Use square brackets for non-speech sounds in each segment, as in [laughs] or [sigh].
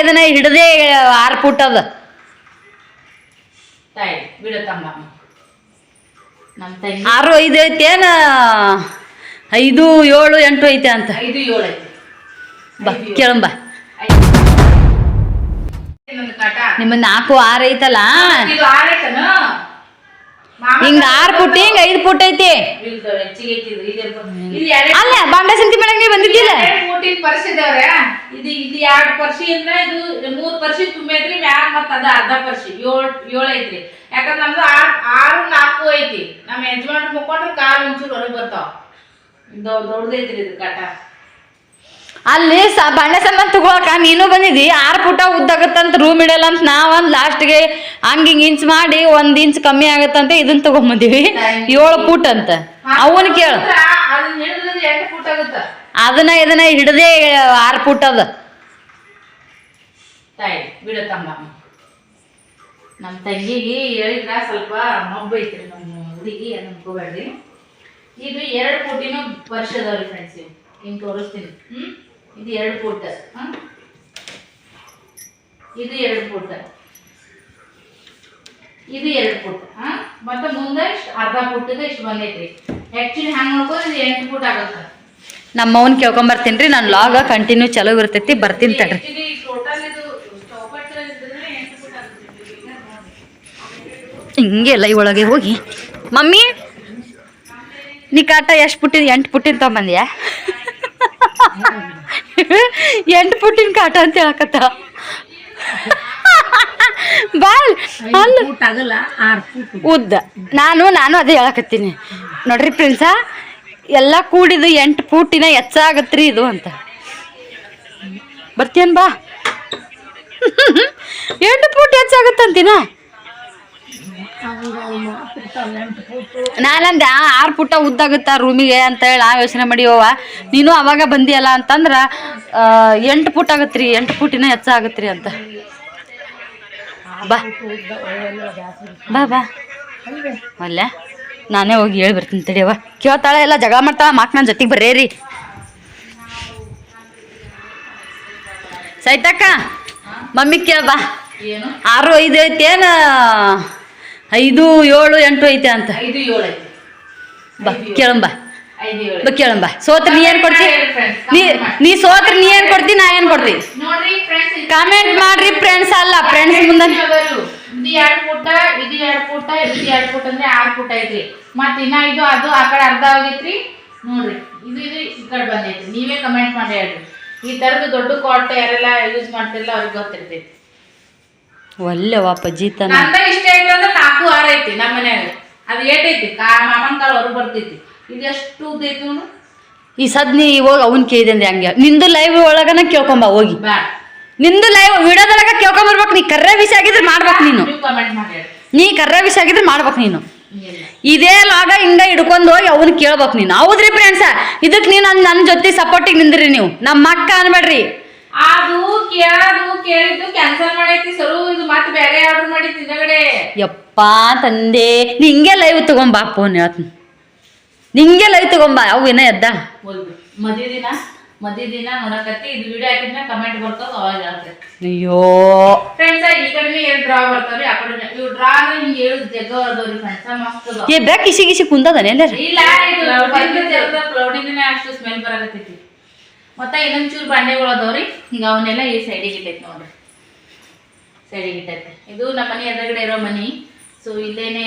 ಇದನ್ನ ಹಿಡದೆ ಆರು ಫುಟ್ ಅದ. ಆರು ಐದು ಐತಿ ಏನ? ಐದು ಏಳು ಎಂಟು ಐತೆ ಅಂತ. ಬಾ ಕೇಳಂಬ ನಿಮ್ಮ ನಾಲ್ಕು ಆರು ಐತಲ್ಲ? ಹಿಂಗ ಆರು ಫುಟ್ ಹಿಂಗ ಐದು ಫುಟ್ ಐತಿ. ಅಲ್ಲ ಬಾಂಬೆ ಸಂತಿ ಮಾಡಂಗ್ ನೀ ಬಂದಿದ್ದಿಲ್ಲ ಮೂಟಿನ ಪರ್ಸ್ ಇದಾವ್ರೆ. ಇದು ಇದು ಎರಡು ಪರ್ಸಿ ಇಂದ ಇದು ಮೂರ್ ಪರ್ಸಿ ತುಂಬೈತ್ರಿ ಮ್ಯಾಲ ಮತ್ತ ಅದ ಅರ್ಧ ಪರ್ಸಿ. ಏಳ್ ಏಳು ಐತ್ರಿ. ಯಾಕಂದ್ರೆ ನಮ್ದು ಆರ್ ಆರು ನಾಲ್ಕು ಐತಿ. ನಮ್ಮ ಯಜಮಾನ್ ಮುಕ್ಕೊಂಡ್ರೆ ಕಾಲು ಒಂಚೂರು ಹೊರಗೆ ಬರ್ತಾವ. ದೊಡ್ಡ ದೊಡ್ಡದೈತ್ರಿ ಇದು ಕಟ ಅಲ್ಲಿ ಸ ಬಾಂಡೆ ಸಾಮಾನ್ ತಗೊಳಕ ನೀನು ಬಂದಿದ್ದಿ ಆರು ಪುಟ ಉದ್ದಾಗತ್ತಂತ ರೂಮ್ ಇಡಲ್ಲ ಅಂತ ನಾವ್ ಲಾಸ್ಟ್ಗೆ ಹಂಗ ಹಿಂಗ್ ಇಂಚ್ ಮಾಡಿ ಒಂದ್ ಇಂಚ್ ಕಮ್ಮಿ ಆಗತ್ತಂತ ಇದನ್ನ ತಗೊಂಬಂದಿವಿ. ಏಳು ಪುಟ್ ಅಂತ. ಅವನ್ ಕೇಳು. ಅದನ್ನ ಇದನ್ನ ಹಿಡದೆ ಆರು ಪುಟ್ ಅದ. ನಮ್ಮ ತಂಗಿಗೆ ಹೇಳಿದ್ರ ಸ್ವಲ್ಪ ಮಬ್ಬು ಐತ್ರಿ ನಮ್ಮ ಹುಡುಗಿ ಅನ್ಕೋಬೇಡ್ರಿ ಇದು ಎರಡು ಕೋಟಿನೂ ವರ್ಷದವ್ರಿ ಫ್ರೆಂಡ್ಸ್ ಇವು. ಹಿಂಗ್ ತೋರಿಸ್ತೀನಿ. ಹ್ಞೂ ಇದು ಎರಡು ಪುಟ್ಟ. ಹಾಂ? ಇದು ಎರಡು ಪುಟ್ಟ. ಇದು ಎರಡು ಫುಟ್ ಹಾ? ಮತ್ತೆ ಮುಂದೆ ಇಷ್ಟು ಅರ್ಧ ಪುಟ್ಟದ ಇಷ್ಟು ಬಂದೈತ್ರಿ. ಆ್ಯಕ್ಚುಲಿ ಹಂಗ್ ನೋಡ್ಕೊಂಡು ಇದು ಎಂಟು ಪುಟ್ ಆಗುತ್ತೆ. ನಮ್ಮವನ್ ಕೇಳ್ಕೊಂಬರ್ತೀನಿ ನಾನು ಲಾಗ ಕಂಟಿನ್ಯೂ ಚಲೋ ಇರ್ತೈತಿ ಬರ್ತೀನಿ ತಡ್ರಿ. ಹಿಂಗೆ ಲೈ ಒಳಗೆ ಹೋಗಿ. ಮಮ್ಮಿ ನೀ ಕಾಟ ಎಷ್ಟು ಪುಟ್ಟಿನ ಎಂಟು ಪುಟ್ಟಿನ ತಗೊಂಬಂದ್ಯಾ? ಎಂಟು ಪುಟ್ಟಿನ ಕಾಟ ಅಂತ ಹೇಳಕತ್ತ. ಬಾಲ್ ಅಲ್ಲ. ಉದ್ದ. ನಾನು ನಾನು ಅದೇ ಹೇಳಕತ್ತೀನಿ. ನೋಡ್ರಿ ಪ್ರಿನ್ಸ ಎಲ್ಲ ಕೂಡಿದು ಎಂಟು ಫೂಟಿನ ಹೆಚ್ಚಾಗತ್ರಿ ಇದು ಅಂತ. ಬರ್ತೀಯನ್ ಬಾ. ಎಂಟು ಫೂಟ್ ಹೆಚ್ಚಾಗತ್ತಂತೀನಾ? ನಾನಂದೆ ಆರು ಪುಟ್ಟ ಉದ್ದಾಗುತ್ತಾ ರೂಮಿಗೆ ಅಂತ ಹೇಳಿ ಆ ಯೋಚನೆ ಮಾಡಿಯವ್ವ ನೀನು ಅವಾಗ ಬಂದಿಯಲ್ಲ ಅಂತಂದ್ರೆ ಎಂಟು ಪುಟ್ ಆಗತ್ರಿ ಎಂಟು ಪುಟಿನ ಹೆಚ್ಚಾಗತ್ರಿ ಅಂತ. ಬಾ. ಬಾ ಬಾ. ಅಲ್ಲ ನಾನೇ ಹೋಗಿ ಹೇಳಿ ಬರ್ತೀನಿ ತಡಿಯವ ಕೇಳ್ತಾಳೆ ಎಲ್ಲ ಜಗಳ ಮಾಡ್ತಾಳ ಮಾಕ್ ನನ್ನ ಜೊತೆಗೆ ಬರೇರಿ ಸೈತಕ್ಕ ಮಮ್ಮಿ ಕೇಳ ಬಾ ಏನು? ಆರು ಐದು ಐತೇನು ಏನ? ಐದು ಏಳು ಎಂಟು ಐತೆ ಅಂತ. ಬಾ ಕೇಳಂಬ. ಬಾ ಕೇಳಂಬ. ಸೋತ್ರ ನೀ ಏನ್ ಕೊಡ್ತಿ? ನೀ ನೀ ಸೋತ್ರ ನೀ ಏನ್ ಕೊಡ್ತಿ ನಾ ಏನ್ ಕೊಡ್ತಿ? ಕಾಮೆಂಟ್ ಮಾಡ್ರಿ ಫ್ರೆಂಡ್ಸ್ ಅಲ್ಲ ಫ್ರೆಂಡ್ಸ್ ಮುಂದೆ ಇದು ಎರಡು ಫುಟ ಇದು ಎರಡು ಫುಟ ಇದು ಎರಡು ಫುಟ್ ಅಂದ್ರೆ ಆರು ಫುಟ್ ಐತ್ರಿ. ಮತ್ತೆ ಇನ್ನ ಇದು ಅದು ಆ ಕಡೆ ಅರ್ಧ ಆಗೈತ್ರಿ. ನೋಡ್ರಿ ಇದು ಇದು ಈ ಕಡೆ ಬಂದೈತ್ರಿ. ನೀವೇ ಕಮೆಂಟ್ ಮಾಡಿ ಹೇಳ್ರಿ. ಈ ತರದ್ದು ದೊಡ್ಡ ಕಾಟ್ ಯಾರೆಲ್ಲ ಯೂಸ್ ಮಾಡ್ತಿರಲ್ಲ ಅವ್ರಿಗೆ ಗೊತ್ತಿರ್ತೈತಿ ಒಲ್ಲೆವ ವಾಪ ನಂದ ಇಷ್ಟ ಐತಿ ಅಂದ್ರೆ ನಾಲ್ಕು ಆರು ಐತಿ ನಮ್ಮ ಮನ್ಯಾಗ. ಅದು ಏಟೈತಿ ಕಾ ಮಾಮನ್ ಕಾಳು ಹೊರಗೆ ಬರ್ತೈತಿ ಇದು ಎಷ್ಟು ಉದ್ದೈತಿ ನೋಡು. ಈ ಸದ್ನಿ ಹೋಗಿ ಅವನ್ ಕೇಳಿದೆ ಅಂದ್ರೆ ಹಂಗೆ. ನಿಂದು ಲೈವ್ ಒಳಗನ ಕೇಳ್ಕೊಂಬ ಹೋಗಿ. ನಿಂದು ಲೈವ್ ವಿಡಿಯೋದೊಳಗ ಕೇಳ್ಕೊಂಬರ್ಬೇಕು ನೀ ಕರ್ರೆ ವಿಷಯ ಆಗಿದ್ರೆ ಮಾಡ್ಬೇಕು ನೀನು. ಕಮೆಂಟ್ ಮಾಡಿ ನೀ ಕರ್ರೆ ವಿಷಯ ಆಗಿದ್ರೆ ಮಾಡ್ಬೇಕು ನೀನು. ಇಲ್ಲ. ಇದೇ ಲಾಗ ಹಿಂಗ ಹಿಡ್ಕೊಂಡು ಹೋಗಿ ಅವನ್ ಕೇಳ್ಬೇಕು ನೀನು. ಹೌದ್ರಿ ಫ್ರೆಂಡ್ಸ ಇದಕ್ ನೀನು ನನ್ನ ನನ್ನ ಜೊತೆ ಸಪೋರ್ಟಿಗೆ ನಿಂದ್ರಿ ನೀವು. ನಮ್ಮ ಅಕ್ಕ ಅನ್ಬೇಡ್ರಿ. ಅದು ಕೇಳೋದು ಕೇಳಿದ್ದು ಕ್ಯಾನ್ಸಲ್ ಮಾಡೈತಿ ಸರು. ಇದು ಮತ್ತೆ ಬೇರೆ ಆರ್ಡರ್ ಮಾಡಿ ಹಿಂದಗಡೆ? ಯಪ್ಪ ತಂದೆ ನಿಂಗೆ ಲೈವ್ ತಗೊಂಬಾ ಫೋನ್ ಹೇಳ್ತೀನಿ ನಿಂಗೆ ಲೈವ್ ತಗೊಂಬಾ ಅವು ಏನ ಎದ್ದ? ಮದ್ವೆ ದಿನ ನೋಡಕತ್ತಿ. ಇದು ವಿಡಿಯೋ ಹಾಕಿದ್ನ ಕಮೆಂಟ್ ಬರ್ತದ ಅವಾಗ ಅಯ್ಯೋ. ಫ್ರೆಂಡ್ಸ್ ಈ ಕಡೆ ಡ್ರಾ ಬರ್ತಾವ್ರಿ? ಆ ಕಡೆ ಇವ್ ಡ್ರಾ ಅಂದ್ರೆ ಹಿಂಗೆ ಹೇಳುದು ಜಗ್ಗ ಫ್ರೆಂಡ್ಸ್ ಮಸ್ತ್ ಏ ಬ್ಯಾಕ್ ಇಸಿ ಗಿಸಿ ಕುಂದದನೆ ಇಲ್ಲ ಇದು ಕ್ಲೌಡಿಂದನೇ ಅಷ್ಟು ಸ್ಮೆಲ್ ಬರಾಕತ್ತೈತಿ. ಮತ್ತೆ ಇನ್ನೊಂದ್ ಚೂರು ಬಾಂಡೆಗಳು ಅದಾವ್ರಿ ಈಗ ಅವನ್ನೆಲ್ಲ ಈ ಸೈಡಿಗೆ ಇಟ್ಟೈತೆ ನೋಡ್ರಿ. ಸೈಡಿಗೆ ಇಟ್ಟೈತೆ. ಇದು ನಮ್ಮ ಮನೆ ಎದುರುಗಡೆ ಇರೋ ಮನಿ. ಸೊ ಇಲ್ಲೇನೆ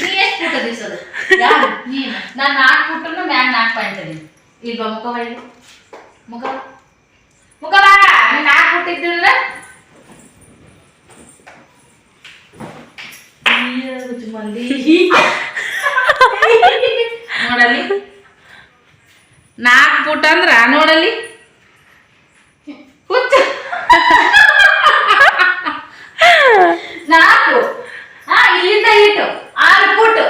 ನೀ ಎಷ್ಟು ಫುಟ್ ಅದಿಸೋದು ಯಾರು? ನೀನು. ನಾಲ್ಕು ಫುಟ್ಟನ್ನು ಮ್ಯಾಗ ನಾಲ್ಕು ಪಾಯಿಂಟ್ ಅದೀನಿ. ಇಲ್ಲಿ ಬಾ ಮುಖ ಬಾ. ಇಲ್ಲಿ. ಮುಖ. ಮುಖ ಬಾ ನಾಲ್ಕು ಫುಟ್ ಇದ್ದಿಲ್ಲ ಮಂದಿ ನೋಡಲ್ಲಿ ಫುಟ್ ಅಂದ್ರ ನೋಡಲ್ಲಿ? ಹುಚ್ಚ. ನಾಲ್ಕು. ಹಾ ಇಲ್ಲಿಂದ ಇಟ್ಟು ಆರು ಫುಟ್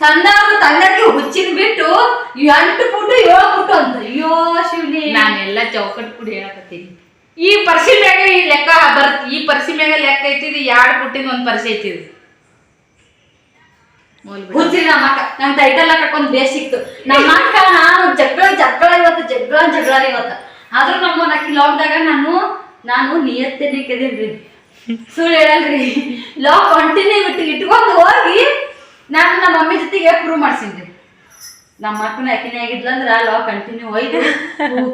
ತಂದವರು ತಂದಕ್ಕೆ ಹುಚ್ಚಿನ ಬಿಟ್ಟು ಎಂಟು ಪುಟ್ಟು ಏಳು ಪುಟ್ಟು ಅಂತ. ಅಯ್ಯೋ ಶಿವನಿ ನಾನೆಲ್ಲ ಚೌಕಟ್ ಕುಡಿ ಹೇಳಕತ್ತೀನಿ. ಈ ಪರ್ಸಿ ಮ್ಯಾಗ ಈ ಲೆಕ್ಕ ಬರುತ್ತೆ ಈ ಪರ್ಸಿ ಮ್ಯಾಗ ಲೆಕ್ಕ ಐತಿದ್ ಎರಡು ಪುಟ್ಟಿನ ಒಂದು ಪರ್ಸಿ ಐತಿದ್. ಹುಚ್ಚಿರಿ ನಮ್ಮ ಅಕ್ಕ ನಂಗೆ ಟೈಟಲ್ ಕಟ್ಕೊಂಡು ಬೇಸ್ ಸಿಕ್ತು. ನಮ್ಮ ಅಕ್ಕ ನಾನು ಜಗಳ ಜಗಳ ಇವತ್ತು, ಜಗಳ ಜಗಳ ಇವತ್ತು. ಆದ್ರೂ ನಮ್ಮ ಅಕ್ಕಿ ಲಾಕ್ದಾಗ ನಾನು ನಾನು ನಿಯತ್ತೇನೆ ಕೆದಿಲ್ರಿ ಸುಳ್ಳು ಹೇಳಲ್ರಿ. ಲಾಕ್ ಕಂಟಿನ್ಯೂ ಇಟ್ಟು ಇಟ್ಕೊಂಡು ಹೋಗಿ ನಾನು ನಮ್ಮ ಮಮ್ಮಿ ಜೊತೆಗೆ ಪ್ರೂವ್ ಮಾಡ್ಸಿನ್ರಿ. ನಮ್ಮ ಅಕ್ಕನ ಯಾಕಿನೇ ಆಗಿದ್ಲಂದ್ರ ಲಾಕ್ ಕಂಟಿನ್ಯೂ ಹೋಯ್ತು.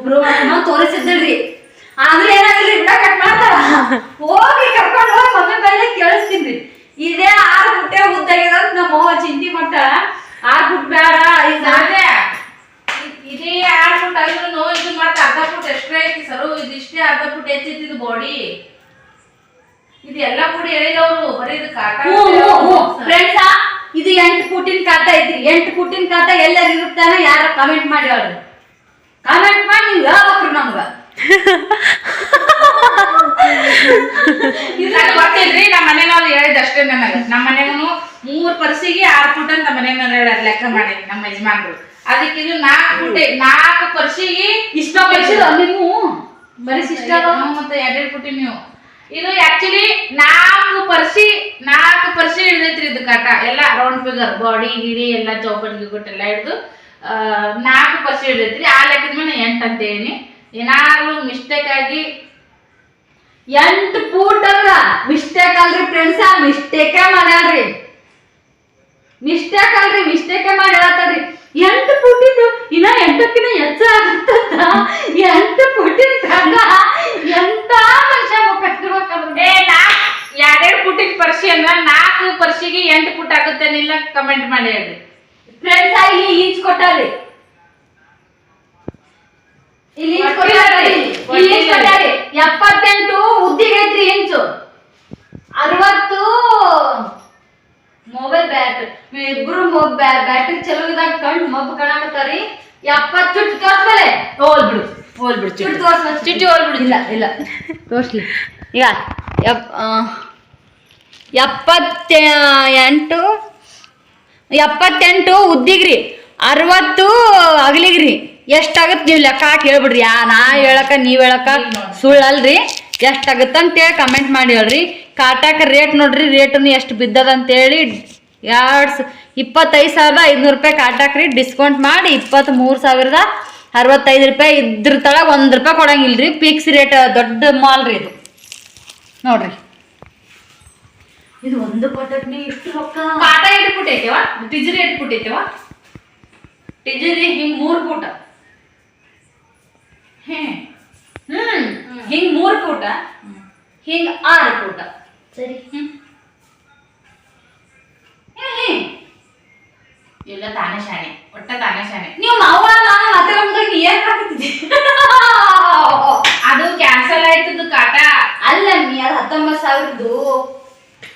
ಪ್ರೂವ್ ಮಾಡ್ಕೊಂಡು ತೋರಿಸಿದ್ರಿ ಆದ್ರೆ ಏನಾಗಿಲ್ಲ ಕಟ್ ಮಾಡ್ತಾರ ಹೋಗಿ ಕರ್ಕೊಂಡು ಹೋಗಿ ಮಮ್ಮಿ ಬೈಲೆ ಕೇಳಿಸ್ತೀನಿ ಇದೇ ಆರು ಬುಟ್ಟೆ ಉದ್ದಾಗ್ಯದ ಅಂತ ನಮ್ಮ ಅವ್ವ ಚಿಂತಿ ಮಾಡ್ತಾಳ ಆರು ಬುಟ್ ಬೇಡ ಇದು ಅದೇ ಇ- ಇದೇ ಆರ್ ಫುಟ್ ಆದ್ರೂ ಇದು ಮತ್ತೆ ಅರ್ಧ ಫುಟ್ ಎಕ್ಸ್ಟ್ರಾ ಐತಿ ಸರು ಅರ್ಧ ಇದು ಬಾಡಿ ಇದು ಎಲ್ಲ ಕೂಡಿ ಹೇಳಿದವರು ಬರೀ ಇದು ಕಾಟ ಫ್ರೆಂಡ್ಸಾ ಇದು ಎಂಟು ಫುಟಿನ ಕಾಟ ಐತಿ ಎಂಟು ಫುಟಿನ ಕಾಟ ಎಲ್ಲರೂ ಇರುತ್ತಾನ ಯಾರ ಕಮೆಂಟ್ ಮಾಡಿ ಅವ್ರು ಕಮೆಂಟ್ ಮಾಡಿ ನೀವು ಹೇಳ್ಬೇಕ್ರಿ ನಮ್ಗ. [laughs] ಗೊತ್ತಿಲ್ರಿ ನಮ್ಮ ಮನೆನವ್ರು ಹೇಳಿದ್ ಅಷ್ಟೇ ನನಗೆ. ನಮ್ಮ ಮನೆಗೂ ಮೂರ್ ಪರ್ಸಿಗೆ ಆರ್ ಫುಟ್ ಅಂತ ಮನೆಯವ್ರು ಹೇಳ್ಯಾರ ಲೆಕ್ಕ ಮಾಡಿ ನಮ್ಮ ಯಜಮಾನ್ರು. ಅದಕ್ಕೆ ಇದು ನಾಲ್ಕು ಫುಟ್ ನಾಲ್ಕು ಪರ್ಸಿಗೆ ಇಷ್ಟ ಪಡಿಸಿದ ನೀವು ಬರೀ ಸಿಸ್ಟರ್ ಮತ್ತೆ ಎರಡೆರಡು ಪುಟಿ ನೀವು. ಇದು ಆಕ್ಚುಲಿ ನಾಲ್ಕು ಪರ್ಸಿ ನಾಲ್ಕು ಪರ್ಸಿ ಹಿಡಿದೈತ್ರಿ ಇದು ಕಾಟ. ಎಲ್ಲ ರೌಂಡ್ ಫಿಗರ್ ಬಾಡಿ ಗಿಡಿ ಎಲ್ಲ ಚೌಕಟ್ ಗಿಗುಟ್ ಎಲ್ಲ ಹಿಡಿದು ನಾಲ್ಕು ಪರ್ಸಿ ಹಿಡಿದೈತ್ರಿ ಆ ಲೆಕ್ಕದ ಮೇಲೆ ಎಂಟು ಅಂತ ಹೇಳಿ ಏನಾದ್ರು ಮಿಸ್ಟೇಕ್ ಆಗಿ ಎಂಟು ಫೂಟ್ ಅಲ್ಲ ಮಿಸ್ಟೇಕ್ ಅಲ್ರಿ ಫ್ರೆಂಡ್ಸ ಮಿಸ್ಟೇಕೇ ಮಾಡ್ಯಾಳ್ರಿ ಮಿಸ್ಟೇಕ್ ಅಲ್ರಿ ಮಿಸ್ಟೇಕೇ ಮಾಡಿ ಹೇಳತ್ತಾರ್ರಿ ಎಂಟು ಇದು ಇನ್ನ ಎಂಟಕ್ಕಿನ ಹೆಚ್ಚ ಆಗುತ್ತಂತ? ಎಂಟು ಫುಟಿನ ಕಾಟ ಎಂತ ಮನುಷ್ಯ ನಾಲ್ಕು ಎರಡೆರಡು ಪುಟ್ಟಿನ ಪರ್ಸಿ ಅಂದ್ರ ನಾಲ್ಕು ಪರ್ಸಿಗೆ ಎಂಟು ಪುಟ್ ಆಗುತ್ತೇನಿಲ್ಲ ಕಮೆಂಟ್ ಮಾಡಿ ಹೇಳ್ರಿ. ಫ್ರೆಂಡ್ಸ್ ಇಲ್ಲಿ ಇಂಚ್ ಕೊಟ್ಟಾರಿ. ಇಲ್ಲಿ ಕೊಟ್ಟಾರಿ. ಇಲ್ಲಿ ಕೊಟ್ಟಾರಿ. ಎಪ್ಪತ್ತೆಂಟು ಉದ್ದಿಗೆ ಐತ್ರಿ ಇಂಚು ಅರವತ್ತು ಮೊಬೈಲ್ ಬ್ಯಾಟ್ ಇಬ್ರು ಮೊಬ್ ಬ್ಯಾಟ್ರಿ ಚಲೋ ಇದ್ದಾಗ ಕಣ್ ಮಬ್ಬ ಕಾಣಕತ್ತಾರಿ. ಯಪ್ಪ ಚುಟ್ಟು ತೋರ್ಸ್ಮೇಲೆ ಹೋಲ್ ಬಿಡು ಹೋಲ್ ಬಿಡು ಚುಟ್ಟು. ತೋರ್ಸ್ ಚುಟ್ಟಿ. ಹೋಲ್ ಬಿಡು ಇಲ್ಲ ಇಲ್ಲ. ತೋರ್ಸ್ಲಿ. ಈಗ ಯಪ್ ಎಪ್ಪತ್ತ ಎಂಟು ಎಪ್ಪತ್ತೆಂಟು ಉದ್ದಿಗ್ರಿ ಅರವತ್ತು ಅಗಲಿಗ್ರಿ. ಎಷ್ಟಾಗತ್ತೆ ನೀವು ಲೆಕ್ಕ ಹಾಕಿ ಹೇಳ್ಬಿಡ್ರಿ. ಯಾ ನಾ ಹೇಳಕ ನೀವು ಹೇಳಕ ಸುಳ್ಳಲ್ರಿ ಎಷ್ಟಾಗತ್ತೆ ಅಂತೇಳಿ ಕಮೆಂಟ್ ಮಾಡಿ ಹೇಳ್ರಿ. ಕಾಟಾಕ ರೇಟ್ ನೋಡ್ರಿ ರೇಟನ್ನು ಎಷ್ಟು ಬಿದ್ದದ ಅಂತೇಳಿ ಎರಡು ಇಪ್ಪತ್ತೈದು ಸಾವಿರದ ಐದುನೂರು ರೂಪಾಯಿ ಕಾಟಾಕ್ರಿ ಡಿಸ್ಕೌಂಟ್ ಮಾಡಿ ಇಪ್ಪತ್ತ್ಮೂರು ಸಾವಿರದ ಅರವತ್ತೈದು ರೂಪಾಯಿ ಇದ್ರ ತಳಗ ಒಂದು ರೂಪಾಯಿ ಕೊಡಂಗಿಲ್ಲ ರೀ ಫಿಕ್ಸ್ ರೇಟ್ ದೊಡ್ಡ ಮಾಲ್ ರೀ ಇದು. ನೋಡ್ರಿ. ಇದು ಒಂದು ಪಟಕ್ನಿ ಇಷ್ಟು ರೊಕ್ಕ? ಪಾಠ ಐತೆವ ಟಿಜರಿ ಐತೆವ ಟಿಜರಿ ಹಿಂಗ್ ಮೂರ್ ಫೂಟ ಹ್ಮ್ ಹಿಂಗ್ ಮೂರು ಫೂಟ ಹಿಂಗ್ ಆರು ಫೂಟ ಸರಿ. ಹ್ಞೂ ಹ್ಮ್, ಹ್ಮ್. ಎಲ್ಲ ತಾನೇ ಶಾಣೆ ಒಟ್ಟ ತಾನೇ ಶಾಣೆ ನೀವು ಮಾವ ನಾನು ಮತ್ತೆ ನಮ್ಗೆ ಏನ್ ಹಾಕತ್ತಿದ್ದಿ ಅದು ಕ್ಯಾನ್ಸಲ್ ಆಯ್ತದ ಕಾಟ ಅಲ್ಲ ನೀ ಅದು ಹತ್ತೊಂಬತ್ತು ಸಾವಿರದ್ದು.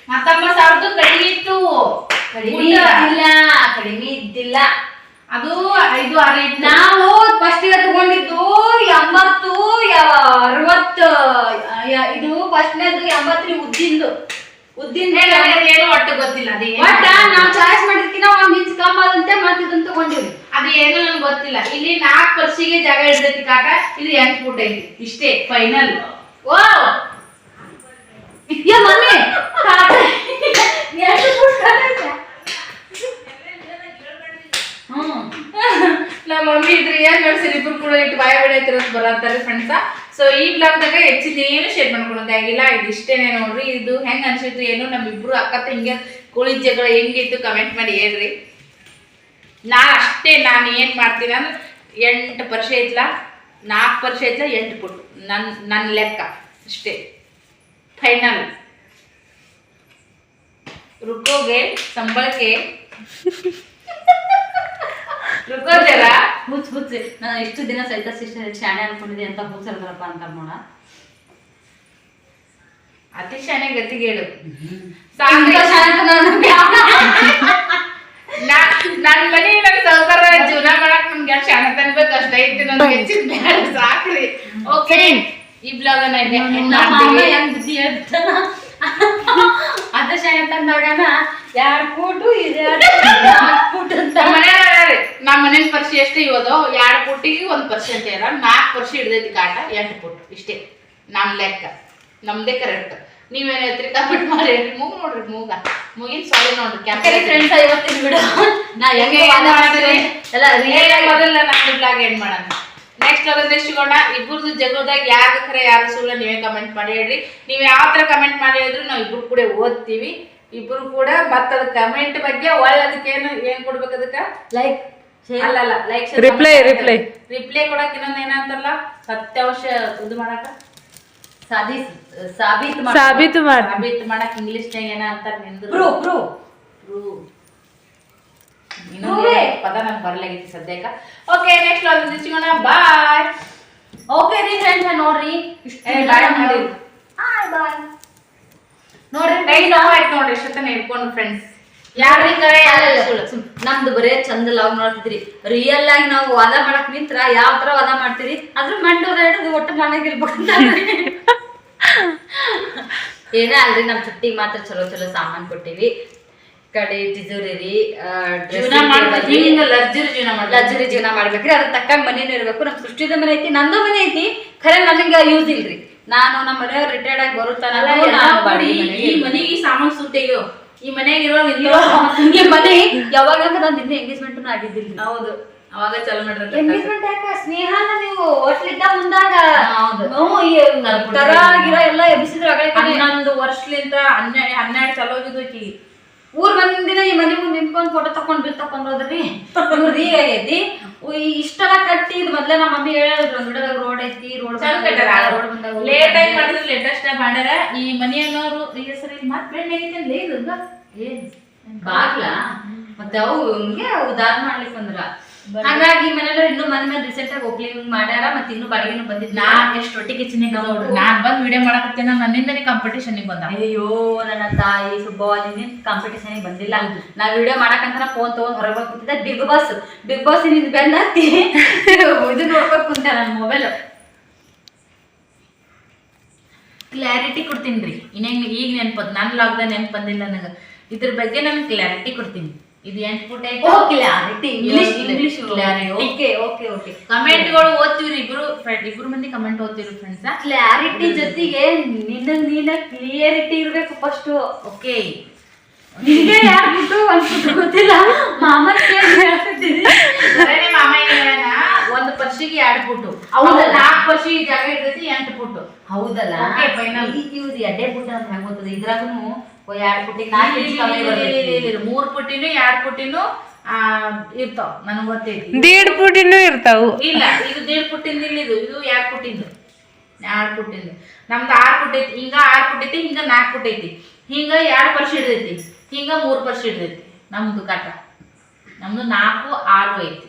ಹತ್ತೊಂಬತ್ತು ಸಾವಿರದ್ದು ಕಡಿಮೆ ಇತ್ತು. ಕಡಿಮೆ ಇಲ್ಲ ಇದ್ದಿಲ್ಲ ಕಡಿಮೆ ಇದ್ದಿಲ್ಲ. ಅದು ಐದು ಆರು ನಾವು ಫಸ್ಟ್ಗೆ ತಗೊಂಡಿದ್ದು ಎಂಬತ್ತು ಅರವತ್ತು ಇದು ಫಸ್ಟ್ನೇದು ಎಂಬತ್ತು ಉದ್ದಿಂದು ಉದ್ದಿನ ಏನು ಒಟ್ಟು ಗೊತ್ತಿಲ್ಲ ಅದು ಒಟ್ಟ ನಾವು ಚಾಯ್ಸ್ ಮಾಡಿದ್ಕಿನ ಒಂದ್ ಇಂಚ್ ಕಮ್ಮಿ ಆದಂತೆ ಮತ್ತೆ ಇದನ್ನ ತಗೊಂಡಿವಿ ಅದು ಏನು ನನ್ಗೆ ಗೊತ್ತಿಲ್ಲ. ಇಲ್ಲಿ ನಾಲ್ಕು ಪರ್ಸಿಗೆ ಜಾಗ ಇರ್ತೈತಿ ಕಾಕ ಇದು ಎಂಟು ಫುಟ್ ಐತಿ. ಇಷ್ಟೇ ಫೈನಲ್ ಓ! ಯಾ ಮಮ್ಮಿ! ಕಾಟ ಎಷ್ಟು ಫುಟ್ ಐತೆ? ಹ್ಮ್. [laughs] ನಮ್ಮ ಮಮ್ಮಿ ಇದ್ರೆ ಏನ್ ನೋಡ್ಸಿರಿ ಇಬ್ರು ಕೂಡ ಇಟ್ಟು ಬಾಯ ಬಿಡೈತಿರೋದು ಬರತ್ತಾರೆ ಫ್ರೆಂಡ್ಸ ಸೊ ಈ ಬ್ಲಾಗ್ದಾಗ ಹೆಚ್ಚಿದ ಏನು ಶೇರ್ ಮಾಡ್ಕೊಳೋದಾಗಿಲ್ಲ ಇದು ಇಷ್ಟೇನೆ ನೋಡ್ರಿ. ಇದು ಹೆಂಗ್ ಅನ್ಸಿತ್ತು ಏನು? ನಮ್ಮಿಬ್ರು ಅಕ್ಕ ತಂಗಿಯ ಕೋಳಿ ಜಗಳ ಹೆಂಗಿತ್ತು ಕಮೆಂಟ್ ಮಾಡಿ ಹೇಳ್ರಿ. ನಾ ಅಷ್ಟೇ, ನಾನು ಏನು ಮಾಡ್ತೀನಿ ಅಂದ್ರೆ ಎಂಟು ವರ್ಷ ಐತ್ಲ? ನಾಲ್ಕು ಪರ್ಷ ಐತ್ಲ? ಎಂಟು ಪುಟ್ಟು ನನ್ನ ನನ್ನ ಲೆಕ್ಕ. ಅಷ್ಟೇ. ಫೈನಲ್ ರುಕೋಗೆ ಸಂಬಳಕ್ಕೆ. [laughs] ರುಕೋ ಹುಚ್ಚು ಹುಚ್ಚ ನಾನು ಎಷ್ಟು ದಿನ ಸಹಿತ ಸಿಸ್ಟರ್ ಶಾಣೆ ಅನ್ಕೊಂಡಿದ್ದೆ ಅಂತ ಹುಚ್ಚರ್ತಾರಪ್ಪ ಅಂತ ಅಮ್ಮೋಣ ಅತಿ ಶಾಣೆ ಅಂತ ನಾನು ನಾ- ನನ್ ಮನೆ ನನ್ ಸಂಸಾರ ಜೀವನ ಮಾಡಕ್ ನನ್ಗೆ ಶಾಣೆ ತನ್ಬೇಕು? ಅಷ್ಟ ಐತಿ ನನ್ಗೆ ಹೆಚ್ಚಿನ ಬ್ಯಾಡ ಸಾಕ್ರಿ. ಓಕೆ. ಈ ಬ್ಲಾಗ್ ಅದ ಶಾಣೆ ತಂದಾಗನ ಎರಡು ಫೂಟು ಇದು ಎರಡು ಅಂತ. ಮನೆ ನಮ್ಮ ಮನೇಲಿ ಪರ್ಸಿ ಎಷ್ಟೇ ಇವತ್ತು ಎರಡು ಪುಟ್ಟಿಗೆ ಒಂದು ಪರ್ಸಿ ಅಂತ ಹೇಳ ನಾಲ್ಕು ಪರ್ಸಿ ಹಿಡ್ದೈತಿ ಕಾಟ ಎಂಟು ಪುಟ್ಟು ಇಷ್ಟೇ. ನಮ್ಮ ಲೆಕ್ಕ. ನಮ್ದೇ ಕರೆಕ್ಟ್ ನೀವೇನು ಹೇಳ್ತೀರಿ? ಕಮೆಂಟ್ ಮಾಡಿ. ಮೂಗ್ ನೋಡ್ರಿ ಮೂಗ. ಮೂಗಿನ ಸಾರಿ ನೋಡ್ರಿ ಫ್ರೆಂಡ್ಸ್ ಇವತ್ತಿನ ಬಿಡು. ನಾ ಹೆಂಗೆ ಎಲ್ಲ ರಿಯಲ್ ಆಗಿ ಮೊದಲ ನಾನು ಬ್ಲಾಗ್ ಏನ್ ಮಾಡೋಣ. ನೆಕ್ಸ್ಟ್ ಅದ್ರ ಸಿಗೋಣ ಇಬ್ಬರದು ಜಗದಾಗ ಯಾರು ಖರೆ ಯಾರು ಸುಳ್ಳ ನೀವೇ ಕಮೆಂಟ್ ಮಾಡಿ ಹೇಳ್ರಿ. ನೀವು ಯಾವ ತರ ಕಮೆಂಟ್ ಮಾಡಿ ಹೇಳಿದ್ರು ನಾವು ಇಬ್ಬರು ಕೂಡ ಓದ್ತೀವಿ. ಇಬ್ಬರು ಕೂಡ ಮತ್ತದ ಕಮೆಂಟ್ ಬಗ್ಗೆ ಒಳ್ಳೆ ಅದಕ್ಕೆ ಏನು ಏನ್ ಕೊಡ್ಬೇಕು ಅದಕ್ಕೆ? ಲೈಕ್ ಅಲ್ಲ ಅಲ್ಲ ಲೈಕ್ ರಿಪ್ಲೈ ರಿಪ್ಲೈ ರಿಪ್ಲೈ ಕೊಡಕ್ ಇನ್ನೊಂದ್ ಏನಂತಾರಲ್ಲ ಸತ್ಯಾಂಶ ಇದು ಮಾಡಕ? ಸಾಧಿಸ್ ಸಾಬೀತ್ ಸಾಬೀತು ಮಾಡಿ ಸಾಬೀತ್ ಮಾಡಕ್ ಇಂಗ್ಲಿಷ್ ನಾಗ ಏನ ಅಂತಾರ ನಿಂದ್ರು ಪ್ರೂವ್ ಪ್ರೂವ್ Prove. ಇನ್ನೊಂದು ಏನೋ ಪದ ನಂಗೆ ಬರ್ಲಾಗೈತಿ ಸದ್ಯಕ್ಕ. ಓಕೆ ನೆಕ್ಸ್ಟ್ ಒಂದು ಸಿಗೋಣ ಬಾಯ್ ಓಕೆ ರೀ ಫ್ರೆಂಡ್ಸ್ ನೋಡ್ರಿ. ಇಷ್ಟು ಏ, bye. ಮಾಡಿ. ಹಾಯ್ ಬಾಯ್ ನೋಡ್ರಿ ಕೈ ನೋವಾಯ್ತು ಆಯ್ತು ನೋಡ್ರಿ ಎಷ್ಟೊತ್ತನ ಹಿಡ್ಕೊಂಡು ಫ್ರೆಂಡ್ಸ್ ಯಾರ್ರಿ ಕರೆ? ಯಾರು ಸುಳ್ಳು ನಮ್ದು ಬರೇ ಚಂದ ಲವ್ ನೋಡ್ತಿದ್ರಿ ರಿಯಲ್ ಆಗಿ ನಾವು ವಾದ ಮಾಡಕ್ ನಿಂತ್ರ ಯಾವ ತರ ವಾದ ಮಾಡ್ತೀರಿ? ಅದ್ರ ಮಂಡೋದ ಹಿಡಿದು ಒಟ್ಟು ಮನೆಗಿರ್ಬೇಕು [laughs] ಏನೇ ಅಲ್ರಿ ನಮ್ ಚುಟ್ಟಿಗೆ ಮಾತ್ರ ಚಲೋ ಚಲೋ ಸಾಮಾನ್ ಕೊಟ್ಟಿವಿ. ಕಡೆ ಜೀವನ ಲರ್ಜರಿ ಜೀವನ ಮಾಡ್ತೀವಿ ಲಕ್ಸುರಿ ಜೀವನ ಮಾಡ್ಬೇಕ್ರಿ ಅದ್ರ ತಕ್ಕಂಗ್ ಮನೇನು ಇರ್ಬೇಕು. ನಮ್ ಸೃಷ್ಟಿದ ಮನೆ ಐತಿ ನಂದು ಮನೆ ಐತಿ. ಖರೆ ನನಗೆ ಯೂಸ್ ಇಲ್ರಿ. ನಾನು ನಮ್ಮ ಮನೆಯವ್ರು ರಿಟೈರ್ಡ್ ಆಗಿ ಬರುತ್ತಾನಲ್ಲ ನಾನು ಈ ಮನೆಗೆ ಸಾಮಾನು ಈ ಈ ಮನೆ ಯಾವಾಗ ಇನ್ನೂ ಎಂಗೇಜ್ಮೆಂಟ್ ಆಗಿದ್ದಿಲ್ಲ. ಹೌದು. ಅವಾಗ ಚಲೋ ಮಾಡಿದ್ರೆ ಎಂಗೇಜ್ಮೆಂಟ್ ಯಾಕ? ಸ್ನೇಹನ ನೀವು ಮುಂದಾಗ ತರ ಗಿರ ಎಲ್ಲ ಹನ್ನೊಂದು ಹನ್ನೆರಡು ಹನ್ನೆರಡು ಚಲೋ ಆಕಿಗೆ ಊರ್ ಬಂದಿನ ದಿನ ಈ ಮನೆ ಮುಂದೆ ನಿಂತ್ಕೊಂಡ್ ಫೋಟೋ ತಕೊಂಡ್ ಬಿಲ್ ತಕೊಂಡ್ ಹೋದ್ರಿ? ಇವ್ರದ್ದು ಈಗ ಆಗೈತಿ? ಉ- ಈ ಇಷ್ಟೆಲ್ಲ ಕಟ್ಟಿ ಇದ್ ಮೊದ್ಲೇ ನಮ್ಮ ಮಮ್ಮಿ ಹೇಳಿದ್ರು ಒಂದ್ ರೋಡ್ ರೋಡ್ ಐತಿ ರೋಡ್ ರೋಡ್ ಬಂದಾಗ ಲೇಟ್ ಆಗಿ ಮಾಡಿದ್ರೆ ಲೇಟೆಸ್ಟ್ ಮಾಡ್ಯಾರ. ಈ ಮನೆಯನ್ನೋರು ಈ ಹೆಸರು ಮತ್ ಬೆಣ್ಣೆ ಆಗೈತೆ ಇದು ಮತ್ತೆ ಬಾಗ್ಲ? ಮತ್ತೆ ಅವು ಹಿಂಗೆ ಉದಾರ ಮಾಡ್ಲಿಕ್ಕೆ ಬಂದ್ರ ಹಾಗಾಗಿ ಮನೇಲಿ ಇನ್ನು ಮನೆ ಮೇಲೆ ರೀಸೆಂಟ್ ಆಗಿ ಓಪನಿಂಗ್ ಮಾಡ್ಯಾರ ಮತ್ತೆ ಇನ್ನು ಬಾಡಿಗೆನು ಬಂದಿದ್. ನಾ ಎಷ್ಟು ರೊಟ್ಟಿ ಕಿಚನ್ ನೋಡು ನಾನ್ ಬಂದ್ ವಿಡಿಯೋ ಮಾಡಕತ್ತೇನ ನನ್ನಿಂದನೆ ಕಾಂಪಿಟೇಷನ್ ಬಂದ. ಅಯ್ಯೋ ನನ್ನ ತಾಯಿ ಸುಬ್ಬವ್ವ ಕಾಂಪಿಟೇಷನ್ ಕಾಂಪಿಟೇಷನ್ ಬಂದಿಲ್ಲ. ನಾ ವಿಡಿಯೋ ಮಾಡಕಂತ ಫೋನ್ ತಗೊಂಡ್ ಹೊರಗೆ ಕೂತಿದ್ದೆ. ಬಿಗ್ ಬಾಸ್ ಬಿಗ್ ಬಾಸ್ನಿಂದ ಬೆನ್ನ ಇದು ನೋಡ್ಬೇಕು ಅಂತ ನನ್ನ ಮೊಬೈಲ್ ಕ್ಲಾರಿಟಿ ಕೊಡ್ತೀನಿ ರೀ. ಇನ್ನೇನು ಈಗ ನೆನ್ಪದ್ ನನ್ನ ಲಾಗ್ದ ನೆನ್ಪ್ ಬಂದಿಲ್ಲ ನನಗೆ. ಇದ್ರ ಬಗ್ಗೆ ನಾನು ಕ್ಲಾರಿಟಿ ಕೊಡ್ತೀನಿ. ಇದು ಎಂಟು ಪುಟ clarity English English. Okay okay okay ಕಮೆಂಟ್ಗಳು ಓದ್ತೀವ್ರಿ ಇಬ್ರು ಫ್ರೆಂಡ್ ಇಬ್ರು ಮಂದಿ ಕಮೆಂಟ್ ಓದ್ತಿವ್ರಿ ಫ್ರೆಂಡ್ಸ್ ಕ್ಲಾರಿಟಿ ಜೊತೆಗೆ ನಿನ್ನ ನೀನ ಕ್ಲಿಯರಿಟಿ ಇರ್ಬೇಕು ಫಸ್ಟ್ ಓಕೆ ನಿನಗೆ ಯಾರು ಬಿಟ್ಟು ಅನ್ಸುತ್ತೆ ಗೊತ್ತಿಲ್ಲ. ಮಾಮ ಮಾಮ ಒಂದ್ ಪರ್ಸಿಗೆ ಎರಡು ಪುಟ್ಟು ಹೌದಲ್ಲ? ನಾಲ್ಕು ಪರ್ಸಿ ಜಾಗ ಇರ್ತೈತಿ ಎಂಟು ಫುಟ್ ಹೌದಲ್ಲ? Final. ಇವ್ದು ಎಡ್ಡೆ ಪುಟ್ಟ ಅಂತ ಹೆಂಗ್ ಗೊತ್ತದ? ಇದ್ರಾಗನು ಮೂರ್ ಪುಟ್ಟಿನು ಎರಡ್ ಪುಟ್ಟಿನು ಇರ್ತಾವ ನನಗ್ ಗೊತ್ತೈತಿ. ದೀಡ್ ಪುಟಿನೂ ಇರ್ತಾವು. ಇಲ್ಲ ಇದು ದೇಡ್ ಪುಟ್ಟಿಂದ ಇಲ್ಲಿದು ಇದು ಇದು ಎರಡ್ ಪುಟ್ಟಿಂದು. ಎರಡ್ ಪುಟ್ಟಿಂದು. ನಮ್ದು ಆರ್ ಪುಟ್ ಐತಿ ಹಿಂಗ ಆರ್ ಪುಟ್ ಐತಿ ಹಿಂಗ ನಾಲ್ಕು ಪುಟ್ ಐತಿ ಹಿಂಗ ಎರಡು ಪರ್ಸ್ ಹಿಡ್ದೈತಿ ಹಿಂಗ ಮೂರ್ ಪರ್ಸ್ ಹಿಡ್ದೈತಿ ನಮ್ದು ಕಾಟ ನಮ್ದು ನಾಲ್ಕು ಆರು ಐತಿ.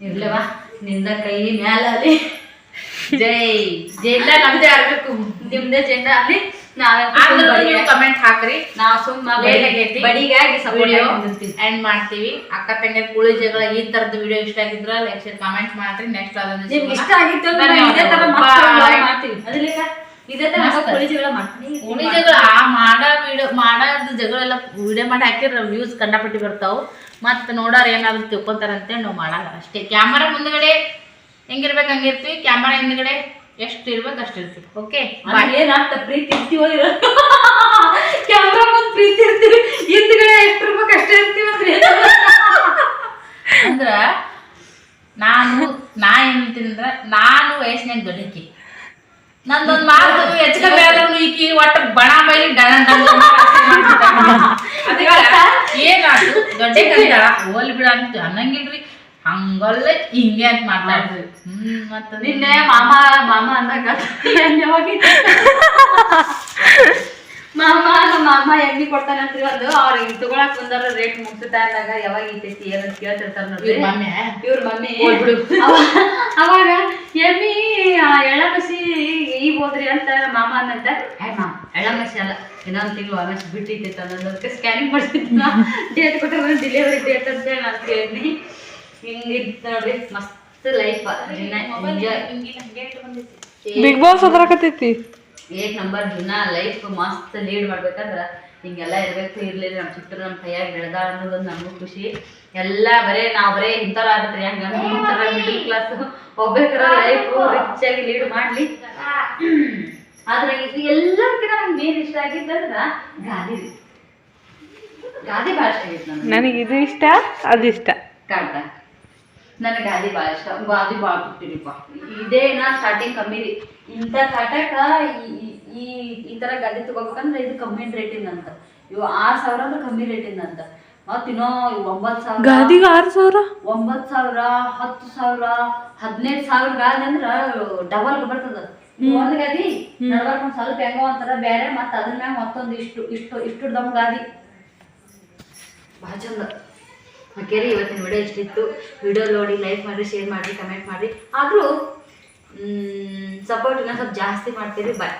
ಇರ್ಲವಾ? ನಿಂದ ಕೈ ಮ್ಯಾಲ ಅಲ್ಲಿ. ಜೈ. ಜೈಲ ನಮ್ದೇ ಆಗ್ಬೇಕು. ನಿಮ್ದೇ ಜೆಂಡ ಅಲ್ಲಿ. ನಾವೇ ಕಮೆಂಟ್ ಹಾಕ್ರಿ. ನಾವು ಸುಮ್ಮನೆ. ಬಡಿಗಾಗಿ ವಿಡಿಯೋ ಎಂಡ್ ಮಾಡ್ತೀವಿ. ಅಕ್ಕ ತಂಗಿ ಕುಳಿ ಜಗಳ ಈ ತರದ ವಿಡಿಯೋ ಇಷ್ಟ ಆಗಿದ್ರ ಲೈಕ್ ಶೇರ್ ಕಮೆಂಟ್ ಮಾಡ್ರಿ. ನೆಕ್ಸ್ಟ್ ಅದನ್ನ ಇಷ್ಟ. ಆಗಿತ್ತು ಇದೇ ತರ ಮಾಡ್ತೀವಿ. ಇದೇ ಮಸ್ತ್. ಜಗಳ ಮಾಡ್ತೀವಿ. ಉಳಿ ಜಗಳ ಮಾಡೋ ವಿಡಿಯೋ ಮಾಡೋದು ಜಗಳ ಎಲ್ಲ ವಿಡಿಯೋ ಮಾಡಿ ಹಾಕಿದ್ರೆ ವ್ಯೂಸ್ ಕಂಡಪಟ್ಟಿ ಬರ್ತಾವ. ಮತ್ತೆ ನೋಡಾರ ಏನಾದ್ರು ತಿಳ್ಕೊಂತಾರಂತೆ ನಾವು ಮಾಡಲ್ಲ. ಅಷ್ಟೇ. ಕ್ಯಾಮರಾ ಮುಂದ್ಗಡೆ ಹೆಂಗಿರ್ಬೇಕು ಹಂಗಿರ್ತೀವಿ. ಕ್ಯಾಮರಾ ಹಿಂದ್ಗಡೆ ಎಷ್ಟು ಇರ್ಬೇಕು ಅಷ್ಟು ಇರ್ತೀವಿ. ಓಕೆ ಏನಾಗ್ತ ಪ್ರೀತಿ ಇರ್ತೀವೋ ಇರೋ ಕ್ಯಾಮ್ರಾ ಮುಂದ್ ಪ್ರೀತಿ ಇರ್ತೀವಿ. ಹಿಂದ್ಗಡೆ ಎಷ್ಟು ಇರ್ಬೇಕು ಅಷ್ಟೇ ಇರ್ತೀವಿ ಅಂದ್ರೆ? [laughs] ಅಂದ್ರ ನಾನು ನಾ ಏನಂತೀನಿ ಅಂದ್ರ ನಾನು ವಯಸ್ಸಿನಾಗ ದೊಡ್ಡಕಿ ನಂದೊಂದ್ ಮಾತು ಹೆಚ್ಚು ಕಮ್ಮಿ ಆದ್ರೂ ಈಕಿ ಒಟ್ಟು ಬಣ ಬೈಲಿ ಡಣ ಡಣ [laughs] ಏನಾದ್ರು ದೊಡ್ಡ ಹೋಲ್ ಬಿಡ ಅಂತ ಅನ್ನಂಗಿಲ್ರಿ. ಹಂಗಲ್ಲ ಹಿಂಗೆ ಅಂತ ಮಾತಾಡ್ದು ಮತ್ತೆ ನಿನ್ನೆ ಮಾಮ ಮಾಮ ಅಂದಾಗ ಮಾಮ ನಮ್ಮ ಮಾಮ ಎಣ್ಣೆ ಅಂತ ಒಂದು ಅವ್ರಿಗೆ ತಗೊಳಕ್ ಬಂದಾರ ರೇಟ್ ಮುಗ್ಸುತ್ತ ಅಂದಾಗ ಯಾವಾಗ ಇತ್ತೈತಿ ಏನಂತ ಕೇಳ್ತಿರ್ತಾರ ನೋಡಿ ಇವ್ರ್ ಮಮ್ಮಿ? ಇವ್ರ ಅವಾಗ ಎಮ್ಮಿ ಎಳ್ಳಮಸಿ ಈಗ ಹೋದ್ರಿ ಅಂತ ಮಾಮ ಅನ್ನಂತ ಹೇ ಮಾಮ ಎಳ್ಳಮಸಿ ಅಲ್ಲ ಇನ್ನೊಂದು ತಿಂಗಳು ಆಮೇಲೆ ಬಿಟ್ಟಿತ್ತು ಅನ್ನೋದಕ್ಕೆ ಸ್ಕ್ಯಾನಿಂಗ್ ಮಾಡಿಸಿದ್ನ. ಡೇಟ್ [laughs] ಕೊಟ್ಟರೆ ಡಿಲಿವರಿ ಡೇಟ್ ಅಂತ ಹೇಳಿ ನಾನು ಕೇಳಿದ್ನಿ ಹಿಂಗಿತ್ತು ನೋಡ್ರಿ ಮಸ್ತ್ ಲೈಫ್ ಬಿಗ್ ಬಾಸ್ ಅದ್ರಾಕತೈತಿ ಏಕ್ ನಂಬರ್ ಜುನ ಲೈಫ್ ಮಸ್ತ್ ಲೀಡ್ ಮಾಡ್ಬೇಕಂದ್ರ ಹಿಂಗೆಲ್ಲ ಇರ್ಬೇಕು ಇರ್ಲಿಲ್ಲ ನಮ್ಮ ಚಿತ್ರ ನಮ್ಮ ಕೈಯಾಗ ಬೆಳೆದಾಳ ಅನ್ನೋದೊಂದು ನಮಗೂ ಖುಷಿ. ಎಲ್ಲ ಬರೇ ನಾವ್ ಬರೇ ಇಂಥರ ಆಗುತ್ತೆ ಹಂಗ ಒಂಥರ ಮಿಡಲ್ ಕ್ಲಾಸ್ ಒಬ್ಬರ ಲೈಫ್ ರಿಚ್ ಆಗಿ ಲೀಡ್ ಮಾಡ್ಲಿ. ಆದ್ರೆ ಇದು ಎಲ್ಲದಕ್ಕಿಂತ ನಂಗೆ ಮೇನ್ ಇಷ್ಟ ಆಗಿದ್ದಂದ್ರ ಗಾದಿ ಗಾದಿ ಭಾಳ ಇಷ್ಟ ಆಗಿತ್ತು ನನಗೆ. ಇದು ಇಷ್ಟ ಅದು ಇಷ್ಟ. ಕಾಡ್ದ ನನಗೆ ಗಾದಿ ಭಾಳ ಇಷ್ಟ. ಗಾದಿ ಭಾಳ ಬಿಟ್ಟಿರಿಪ್ಪ ಇದೇ ನಾ ಸ್ಟಾರ್ಟಿಂಗ್ ಕಮ್ಮಿ ರೀ. ಇಂಥ ಕಾಟಕ ಈ- ಈ- ಈ ಗಾದಿ ತಗೋಬೇಕಂದ್ರೆ ಇದು ಕಮ್ಮಿ ರೇಟಿಂದ ಅಂತ. ಇವು ಆರು ಸಾವಿರ ಅಂದ್ರೆ ಕಮ್ಮಿ ರೇಟಿಂದ ಅಂತ. ಮತ್ತು ಇನ್ನೂ ಒಂಬತ್ತು ಸಾವಿರ ಗಾದಿಗೆ ಆರು ಸಾವಿರ? ಒಂಬತ್ತು ಸಾವಿರ ಹತ್ತು ಸಾವಿರ ಹದಿನೈದು ಸಾವಿರ ಗಾದಿ ಅಂದ್ರೆ ಡಬಲ್ ಬರ್ತದ. ಒಂದು ಗಾದಿ ನಡ್ಬರ್ಕ್ ಒಂದ್ ಸ್ವಲ್ಪ ಹೆಂಗೋ ಒಂಥರ ಬೇರೆ ಮತ್ತೆ ಅದ್ರ ಮ್ಯಾಗ ಮತ್ತೊಂದು ಇಷ್ಟು ಇಷ್ಟು ಇಷ್ಟು ದಮ್ ಗಾದಿ. ಭಾಳ ಚಂದ. ಓಕೆ ರೀ ಇವತ್ತಿನ ವಿಡಿಯೋ ಇಷ್ಟಿತ್ತು. ವಿಡಿಯೋ ನೋಡಿ ಲೈಕ್ ಮಾಡಿರಿ ಶೇರ್ ಮಾಡಿರಿ ಕಮೆಂಟ್ ಮಾಡಿರಿ ಆದರೂ ಸಪೋರ್ಟ್ ಇನ್ನೂ ಸ್ವಲ್ಪ ಜಾಸ್ತಿ ಮಾಡ್ತೀರಿ ಬಾಯ್